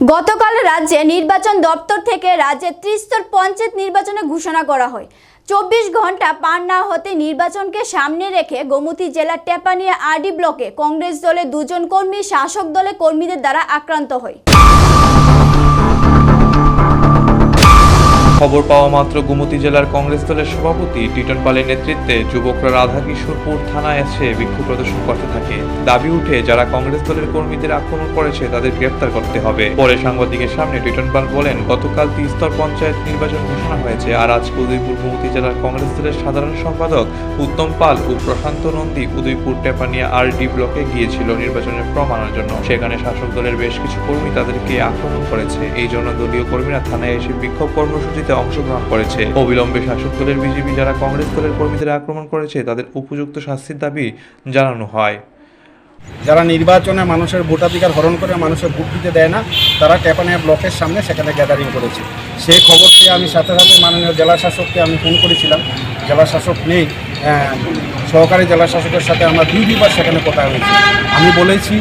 গতকাল রাজ্যে নির্বাচন দপ্তর থেকে রাজ্যে ত্রিস্তর পঞ্চায়েত নির্বাচনে ঘোষণা করা হয়। চব্বিশ ঘণ্টা পার না হতে নির্বাচনকে সামনে রেখে গোমতী জেলার টেপানিয়া আরডি ব্লকে কংগ্রেস দলে দুজন কর্মী, শাসক দলে কর্মীদের দ্বারা আক্রান্ত হয়। খবর পাওয়া মাত্র গোমতী জেলার কংগ্রেস দলের সভাপতি টিটন পালের নেতৃত্বে যুবকরা রাধাকিশোরপুর থানায় এসে বিক্ষোভ প্রদর্শন করতে থাকে। দাবি উঠে, যারা কংগ্রেস দলের কর্মীদের আক্রমণ করেছে, তাদের গ্রেফতার করতে হবে। পরে সাংবাদিকের সামনে টিটন পাল বলেন, গতকাল তিস্তর পঞ্চায়েত নির্বাচন ঘোষণা হয়েছে, আর আজ উদয়পুর গোমতী জেলার কংগ্রেস দলের সাধারণ সম্পাদক উত্তম পাল ও প্রশান্ত নন্দী উদয়পুর টেপানিয়া আর ডি ব্লকে গিয়েছিল নির্বাচনের ফর্ম আনার জন্য। সেখানে শাসক দলের বেশ কিছু কর্মী তাদেরকে আক্রমণ করেছে। এই জন্য দলীয় কর্মীরা থানায় এসে বিক্ষোভ কর্মসূচিতে অংশগ্রহণ করেছে। অবিলম্বে শাসক দলের বিজেপি যারা কংগ্রেস দলের কর্মীদের আক্রমণ করেছে, তাদের উপযুক্ত শাস্তির দাবি জানানো হয়। যারা নির্বাচনে মানুষের ভোটাধিকার হরণ করে মানুষের ভোট দিতে দেয় না, তারা ট্যাপানিয়া ব্লকের সামনে সেখানে গ্যাদারিং করেছে। সেই খবর পেয়ে আমি সাথে সাথে মাননীয় জেলা শাসককে আমি ফোন করেছিলাম। জেলা শাসক নেই সহকারী জেলা শাসকের সাথে আমরা দুই দুইবার সেখানে কথা হয়েছি। আমি বলেছি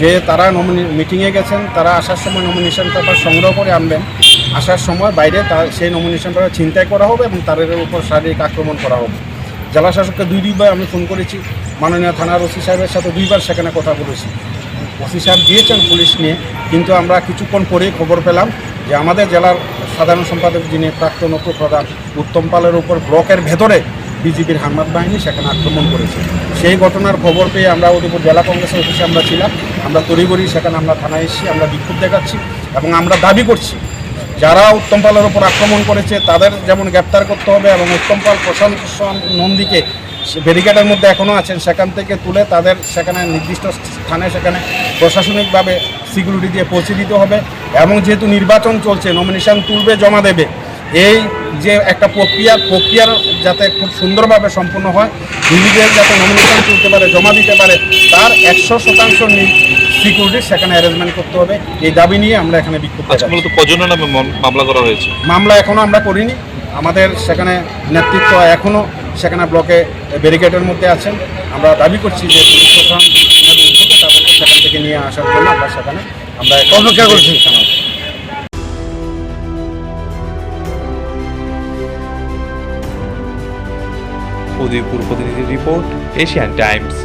যে তারা নমিনি মিটিংয়ে গেছেন, তারা আসার সময় নমিনেশন পেপার সংগ্রহ করে আনবেন। আসার সময় বাইরে তার সেই নমিনেশন পেপার ছিনতাই করা হবে এবং তাদের উপর শারীরিক আক্রমণ করা হবে। জেলা শাসককে দুই দুইবার আমি ফোন করেছি। মাননীয় থানার ওসি সাহেবের সাথে দুইবার সেখানে কথা বলেছি। ওসি সাহেব গিয়েছেন পুলিশ নিয়ে, কিন্তু আমরা কিছুক্ষণ পরেই খবর পেলাম যে আমাদের জেলার সাধারণ সম্পাদক যিনি প্রাক্তন উপপ্রধান উত্তম পালের উপর ব্লকের ভেতরে বিজেপির হামলাত বাহিনী সেখানে আক্রমণ করেছে। সেই ঘটনার খবর পেয়ে আমরা উদয়পুর জেলা কংগ্রেসের অফিসে আমরা ছিলাম। আমরা তড়িঘড়ি সেখানে আমরা থানায় এসেছি, আমরা বিক্ষোভ দেখাচ্ছি এবং আমরা দাবি করছি যারা উত্তম পালের ওপর আক্রমণ করেছে, তাদের যেমন গ্রেপ্তার করতে হবে এবং উত্তম পাল প্রশান্ত নন্দীকে ব্যারিকেডের মধ্যে এখনও আছেন, সেখান থেকে তুলে তাদের সেখানে নির্দিষ্ট স্থানে সেখানে প্রশাসনিকভাবে সিকিউরিটি দিয়ে পৌঁছে দিতে হবে এবং যেহেতু নির্বাচন চলছে নমিনেশন তুলবে, জমা দেবে এই যে একটা প্রক্রিয়া প্রক্রিয়ার যাতে খুব সুন্দরভাবে সম্পূর্ণ হয় নিজেদের যাতে নমিনেশন তুলতে পারে জমা দিতে পারে তার একশো শতাংশ সিকিউরিটি সেখানে অ্যারেঞ্জমেন্ট করতে হবে। এই দাবি নিয়ে আমরা এখানে বিক্ষোভ আজকে মূলত কজনের নামে মামলা করা হয়েছে? মামলা এখনও আমরা করিনি। আমাদের সেখানে নেতৃত্ব এখনও সেখানে ব্লকে ব্যারিকেডের মধ্যে আছেন। আমরা দাবি করছি যে পুলিশ প্রশাসন তাদেরকে সেখান থেকে নিয়ে আসার জন্য আমরা সেখানে আমরা অপেক্ষা করছি। উদয়পুর প্রতিনিধি রিপোর্ট এশিয়ান টাইমস।